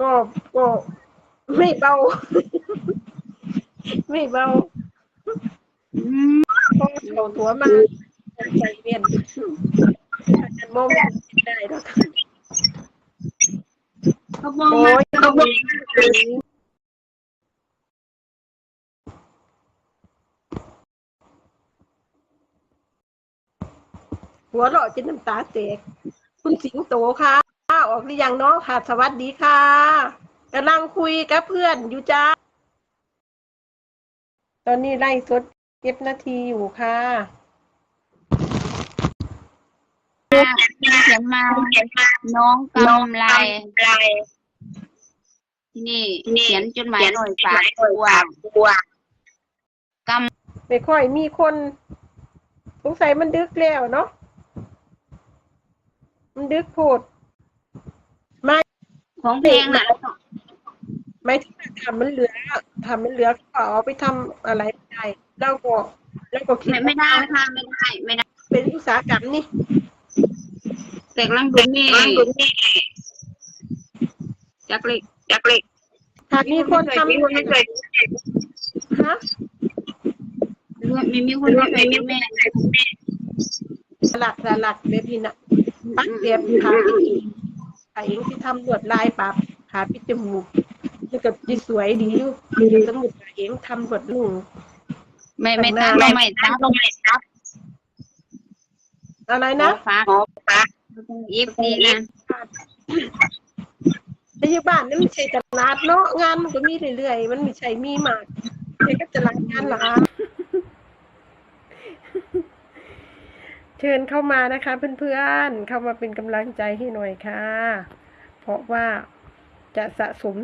ก็ก็ไม่เบา ไม่เบาอืมเพราะเขาตัวมาใจเวียนฉันมองไม่ได้หรอกเขาบอกโอ้มายเขาบอกหัวเราะจนน้ำตาแตก คุณสิงโตค่ะ ออกหรือยังเนาะค่ะ สวัสดีค่ะกำลังคุยกับเพื่อนอยู่จ้า ตอนนี้ไล่สดเก็บนาทีอยู่ค่ะเขียนมาน้องกำไรที่นี่เขียนจดหมายหน่อยฝากตัวกไม่ค่อยมีคนสงสัยมันดึกแล้วเนาะมันดึกโพดำ ของเพลงน่ะไม่ที่ทำมันเหลือทำมันเหลือก็เอาไปทำอะไรไม่ได้เราก็เราก็คิดไม่ไม่ได้ค่ะไม่ได้ไม่ได้ เป็นอุตสาหกรรมนี่แต่กำลังดูนี่จักเล็กจักเล็กหากมีคนทำฮะไม่มีคนไม่เคยมีแม่สลักสลักแบบนี้นะปักเก็บขา ขาเองที่ทำลวดลายปรับขาปิดจมูกแล้วก็ดีสวยดีอยู่สมุดขาเองทำลวดลุงไม่ไม่ตัดเราไม่ตัดเราไม่ตัดอะไรนะฟ้าขอฟ้าอีฟนี่นะในบ้านนี่มันใช่ตลาดเนาะงานมันก็มีเรื่อยๆมันมีใช่มีมากใช่ก็ตลาดงานหลา เชิญเข้ามานะคะเพื่อนๆ เข้ามาเป็นกำลังใจให้หน่อยค่ะ เพราะว่าจะสะสม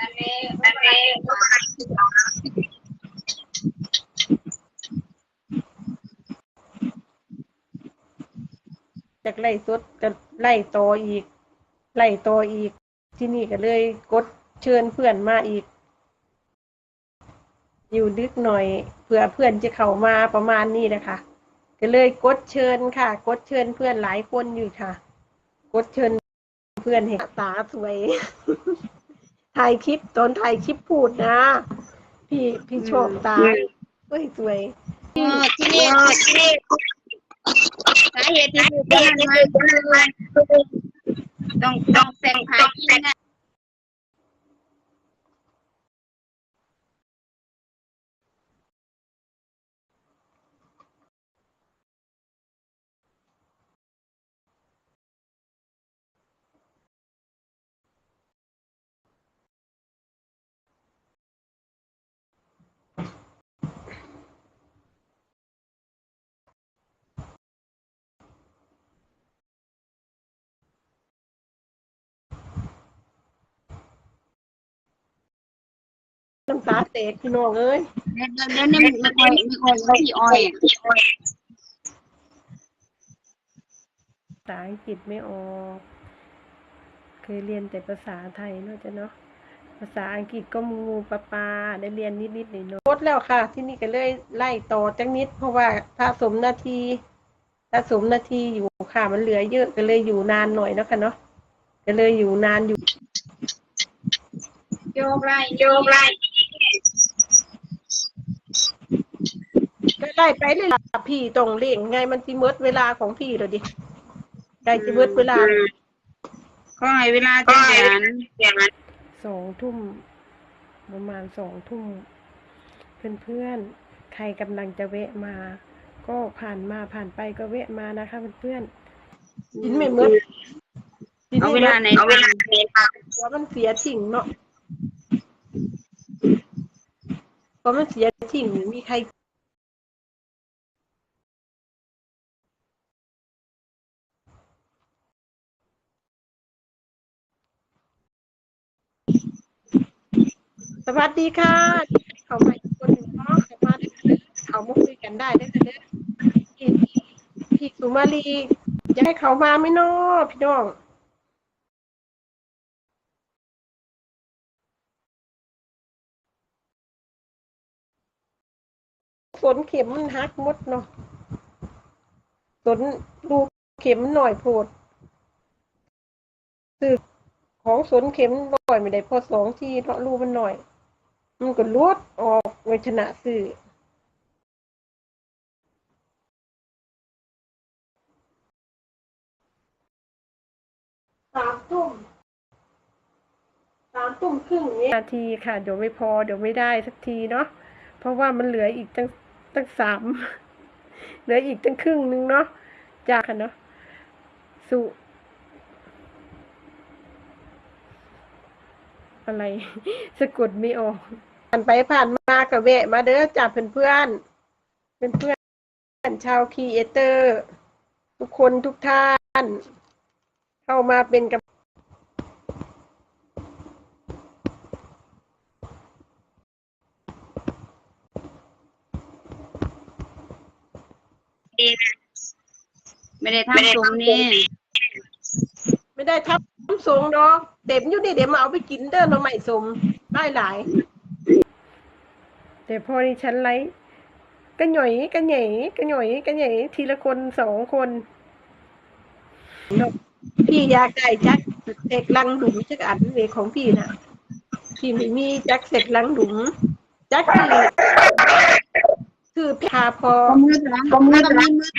อันนี้อันนี้ จากไล่สดก็ไล่ต่ออีก ไล่ต่ออีก ที่นี่ก็เลยกดเชิญเพื่อนมาอีก อยู่ดึกหน่อยเผื่อเพื่อนจะเข้ามาประมาณนี้นะคะก็เลยกดเชิญค่ะ กดเชิญเพื่อนหลายคนอยู่ค่ะ กดเชิญเพื่อนเห็นตาสวยถ่ายคลิปตอนถ่ายคลิปพูดนะ พี่พี่โชคตาเฮ้ยสวยเออที่นี่ที่นี่ สาเหตุที่พูดกันมาต้องต้องเซ็นขายกินนะ ตาแตกพี่น้องเอ้ยเดี๋ยวเดี๋ยวนี้ไม่ค่อยไม่ค่อยพี่อ้อยภาษาอังกฤษไม่ออก เคยเรียนแต่ภาษาไทยเนาะจ้ะเนาะ ภาษาอังกฤษก็งูปลาปลาได้เรียนนิดนิดหน่อยเนาะลดแล้วค่ะ ที่นี่ก็เลยไล่ต่อจังนิด เพราะว่าสะสมนาทีสะสมนาทีอยู่ค่ะ มันเหลือเยอะก็เลยอยู่นานหน่อยเนาะคะเนาะก็เลยอยู่นานอยู่โยกไล่โยกไล่ ไล่ไปเลยล่ะพี่ตรงเร่งไงมันสิเมิดเวลาของพี่เลยดิใกล้จะเมิดเวลาก็ให้เวลาจะเดือนอย่างนั้นสองทุ่มประมาณสองทุ่มเพื่อนๆใครกำลังจะแวะมา ก็ผ่านมาผ่านไปก็แวะมานะคะเพื่อนๆกินไม่หมดเอาเวลาไหนเอาเวลาไหนเพราะมันเสียทิ้งเนาะเพราะมันเสียทิ้งมีใคร สวัสดีค่ะ เขามาอีกคนหนึ่งเนาะเขามาได้ค่ะเขามาคุยกันได้ได้ค่ะเด้อพี่พี่สุมาลีจะให้เขามาไหม่นอพี่น้องสนเข็มมันหักหมดเนาะสนรูเข็มหน่อยโพดคือของสนเข็มหน่อยไม่ได้พอสองทีเนาะรูมันหน่อย มันก็ลวดออกไว้ชนะสื่อสามทุ่มสามทุ่มครึ่งนี้นาทีค่ะ เดี๋ยวไม่พอเดี๋ยวไม่ได้สักทีเนาะเพราะว่ามันเหลืออีกตั้งตั้งสามเหลืออีกตั้งครึ่งหนึงเนาะจากค่ะเนาะสุ อะไร สะกดไม่ออกผ่านไปผ่านมากับแวะ มาเด้อจ้าเพื่อนเพื่อนเพื่อนเพื่อนๆชาวคีเอเตอร์ ทุกคนทุกท่าน เข้ามาเป็นกับไม่ได้ทำตรงนี้ ไม่ได้ทับ สูงดอกเด็มอยู่นี่เดี๋ยวมาเอาไปกินเด้อหน่อใหม่สมได้หลายแต่พอดิฉันไลฟ์ก็หน่อยก็ใหญ่ก็หน่อยก็ใหญ่ทีละคนสองคนพี่อยากได้จักเสกลังดุมจักอันเวของพี่น่ะพี่ไม่มีจักเสกลังดุมจักคือคือพาพอมือสองมือสองมือ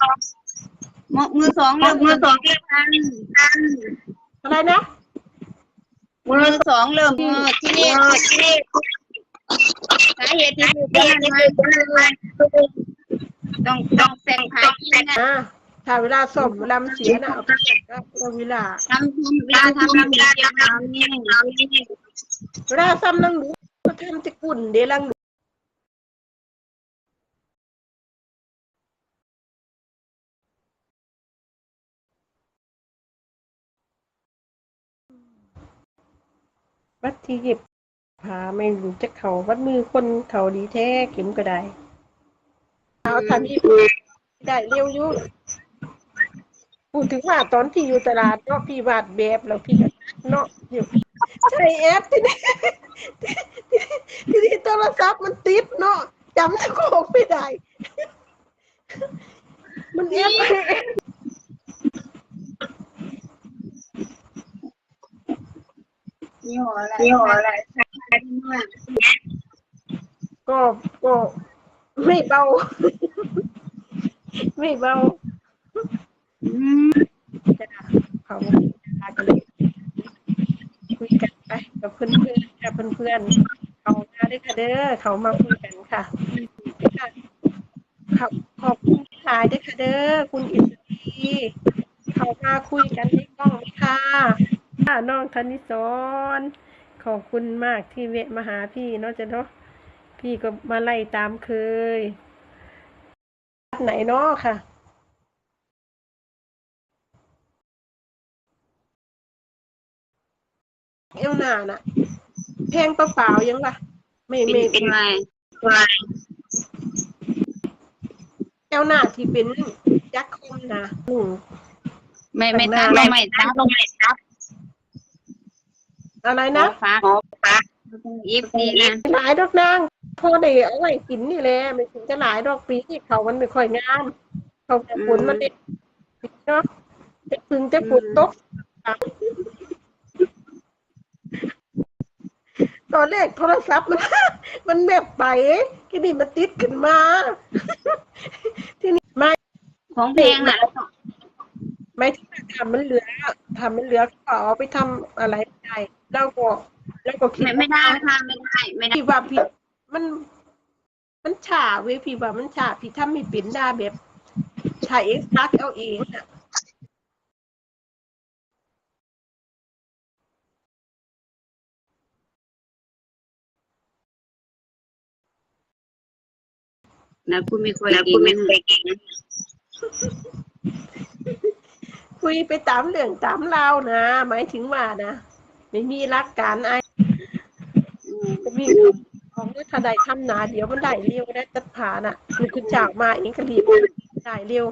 สอง มือสองเริ่มมือสองเริ่มทันอะไรนะมือสองเริ่มมือที่นี่ที่นี่สาเหตุที่คือการมาต้องต้องเส้นผ่ากินนะอ่าถ้าเวลาสมเวลามันเสียน่ะเอาไปเก็บก็เอาเวลาทำทำเวลาทำทำเวลาทำนี่เวลาซ้ำลังหนูก็ทำจะกุ่นเดยวลัง วัดที่หยิบผาไม่รู้จะเขาวัดมือคนเขาดีแท้เข็มก็ได้เอาทันที่ได้เร็วอยู่พูดถึงว่าตอนที่อยู่ตลาดเนาะพี่วาดแบบแล้วพี่ก็เนาะเดี๋ยวใช่แอปที่นี่ทีนี้โทรศัพท์มันติดเนาะจำตะโกนไม่ได้ มันเอฟ ยี่ห้ออะไรยี่ห้ออะไรก็ก็ไม่เบา ไม่เบาอืมจะเขาพากันเลยคุยกันไปกับเพื่อนๆกับเพื่อนๆเขามาด้วยค่ะเด้อเขามาคุยกันค่ะค่ะขอบขอบคุณที่หลายด้วยค่ะเด้อคุณอิสรีเขามาคุยกันในกล้องค่ะ ค่ะน้องธนิสรขอบคุณมากที่เวะมาหาพี่เนาะจ๊ะเนาะพี่ก็มาไล่ตามเคยไหนเนาะค่ะเอวหนาน่ะแพงเปล่าๆยังวะไม่เป็นไม่เป็นไงเอวหนาที่เป็นยักษ์คมนะอืมไม่ไม่ตัดไม่ไม่ตัดลงไม่ตัด อะไรนะฟ้าฟ้าอีฟนี่นะหลายดอกนางพอได้เอาไว้กินนี่แหละไม่ถึงจะหลายดอกปีที่เขามันไม่ค่อยงาม เขาแต่ฝนมันเด็ดเนาะแต่พึงแต่ฝนตกตอนแรกโทรศัพท์มันมันแมบไปทีนี้มันติดขึ้นมา ที่นี้ไม่ของแพงน่ะไม่ที่ทำมันเหลือทำมันเหลือก็เอาไปทำอะไร แล้วก็แล้วก็คิดไม่ไม่ได้ค่ะไม่ได้ไม่ได้พี่ว่าพี่มันมันฉาเว้ยพี่ว่ามันฉาพี่ทำไม่เป็นได้แบบถ่ายเองซักเอาเองอะนะคุณไม่ค่อยเก่งไม่ค่อยเก่งคุยไปตามเรื่องตามราวนะหมายถึงว่านะ ไม่มีรักการไอ้จะมีของถ้าได้ทำนาเดี๋ยวมันได้เร็วได้ตัดผ่าน่ะมันคือจากมาเองก็รีบได้เร็ว